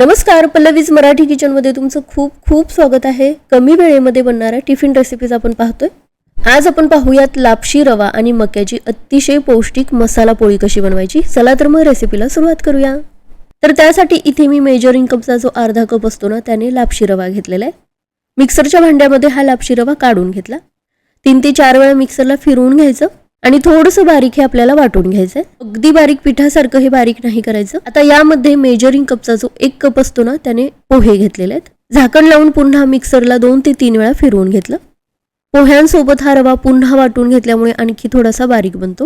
नमस्कार पल्लवीज मराठी किचनमध्ये तुमचं खूप खूप स्वागत आहे. कमी वेळेमध्ये बनणाऱ्या टिफिन रेसिपीज आपण पाहतोय. आज आपण पाहूयात लापशी रवा आणि मक्याची अतिशय पौष्टिक मसाला पोळी कशी बनवायची? चला तर मग रेसिपीला सुरुवात करूया. तर त्यासाठी इथे मी मेजरिंग कपचा जो अर्धा कप असतो ना त्याने लापशी रवा घेतलेला आहे. मिक्सरच्या भांड्यामध्ये हा लापशी रवा काढून घेतला. तीन ते चार वेळा मिक्सरला फिरवून घ्यायचं. आणि थोडंसं बारीक हे आपल्याला वाटून घ्यायचंय. अगदी बारीक पिठासारखं हे बारीक नाही करायचं. आता यामध्ये मेजरिंग कपचा जो एक कप असतो ना त्याने पोहे घेतलेले आहेत. झाकण लावून पुन्हा मिक्सरला दोन ते तीन वेळा फिरवून घेतलं. पोह्यांसोबत हा रवा पुन्हा वाटून घेतल्यामुळे आणखी थोडासा बारीक बनतो.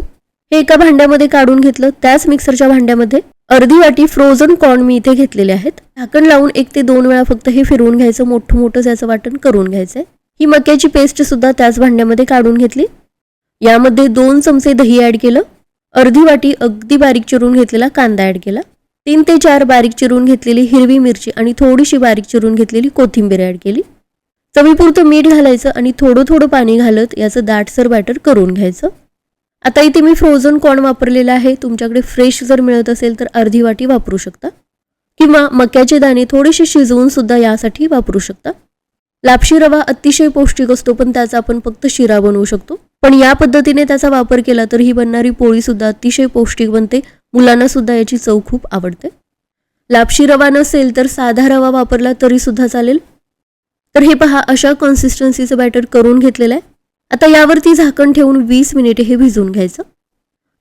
हे एका भांड्यामध्ये काढून घेतलं. त्याच मिक्सरच्या भांड्यामध्ये अर्धी वाटी फ्रोझन कॉर्न मी इथे घेतलेले आहेत. झाकण लावून एक ते दोन वेळा फक्त हे फिरवून घ्यायचं. मोठं मोठं त्याचं वाटण करून घ्यायचंय. ही मक्याची पेस्ट सुद्धा त्याच भांड्यामध्ये काढून घेतली. यामध्ये दोन चमचे दही ॲड केलं अर्धी वाटी अगदी बारीक चिरून घेतलेला कांदा ॲड केला तीन ते चार बारीक चिरून घेतलेली हिरवी मिरची आणि थोडीशी बारीक चिरून घेतलेली कोथिंबीर ॲड केली. चवीपुरतं मीठ घालायचं आणि थोडं थोडं पाणी घालत याचं दाटसर बॅटर करून घ्यायचं. आता इथे मी फ्रोझन कॉर्न वापरलेला आहे. तुमच्याकडे फ्रेश जर मिळत असेल तर अर्धी वाटी वापरू शकता. किंवा मक्याचे दाणे थोडेसे शिजवून सुद्धा यासाठी वापरू शकता. लापशी रवा अतिशय पौष्टिक असतो पण त्याचा आपण फक्त शिरा बनवू शकतो. पण या पद्धतीने त्याचा वापर केला तर ही बनणारी पोळीसुद्धा अतिशय पौष्टिक बनते. मुलांना सुद्धा याची चव खूप आवडते. लापशी रवा नसेल तर साधा रवा वापरला तरीसुद्धा चालेल. तर हे पहा अशा कन्सिस्टन्सीचं बॅटर करून घेतलेलं आहे. आता यावरती झाकण ठेवून वीस मिनिटे हे भिजून घ्यायचं.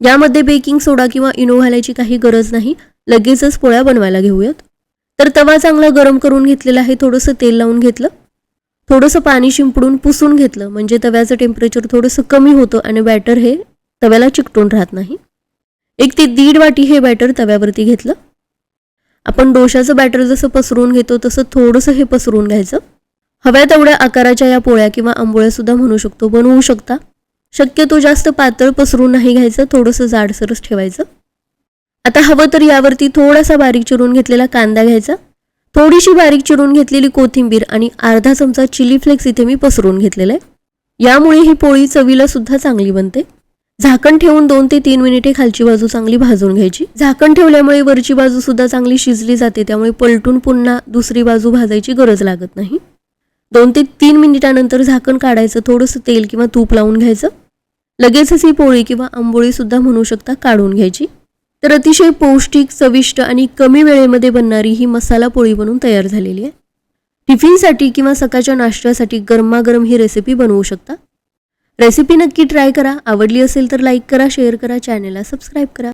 यामध्ये बेकिंग सोडा किंवा इनो घालायची काही गरज नाही. लगेचच पोळ्या बनवायला घेऊयात. तर तवा चांगला गरम करून घेतलेला आहे थोडंसं तेल लावून घेतलं. थोडंसं पाणी शिंपडून पुसून घेतलं. म्हणजे तव्याचं टेम्परेचर थोडंसं कमी होतं आणि बॅटर हे तव्याला चिकटून राहत नाही. एक ते दीड वाटी हे बॅटर तव्यावरती घेतलं. आपण डोशाचं बॅटर जसं पसरून घेतो तसं थोडंसं हे पसरून घ्यायचं. हव्या तेवढ्या आकाराच्या या पोळ्या किंवा आंबोळ्यासुद्धा म्हणू शकतो बनवू शकता. शक्यतो जास्त पातळ पसरून नाही घ्यायचं थोडंसं जाडसरच ठेवायचं. आता हवं तर यावरती थोडासा बारीक चिरून घेतलेला कांदा घ्यायचा. थोडीशी बारीक चिरून घेतलेली कोथिंबीर आणि अर्धा चमचा चिली फ्लेक्स इथे मी पसरून घेतलेला आहे. यामुळे ही पोळी चवीला सुद्धा चांगली बनते. झाकण ठेवून दोन ते तीन मिनिटे खालची बाजू चांगली भाजून घ्यायची. झाकण ठेवल्यामुळे वरची बाजू सुद्धा चांगली शिजली जाते त्यामुळे पलटून पुन्हा दुसरी बाजू भाजायची गरज लागत नाही. दोन ते तीन मिनिटानंतर झाकण काढायचं थोडंसं तेल किंवा तूप लावून घ्यायचं. लगेचच ही पोळी किंवा आंबोळी सुद्धा म्हणू शकता काढून घ्यायची. तर अतिशय पौष्टिक चविष्ट आणि कमी वेळेमध्ये बनणारी ही मसाला पोळी बनून तयार झालेली आहे. टिफिनसाठी किंवा सकाळच्या नाश्त्यासाठी गरमागरम ही रेसिपी बनवू शकता. रेसिपी नक्की ट्राय करा. आवडली असेल तर लाईक करा शेअर करा चॅनेलला सबस्क्राईब करा.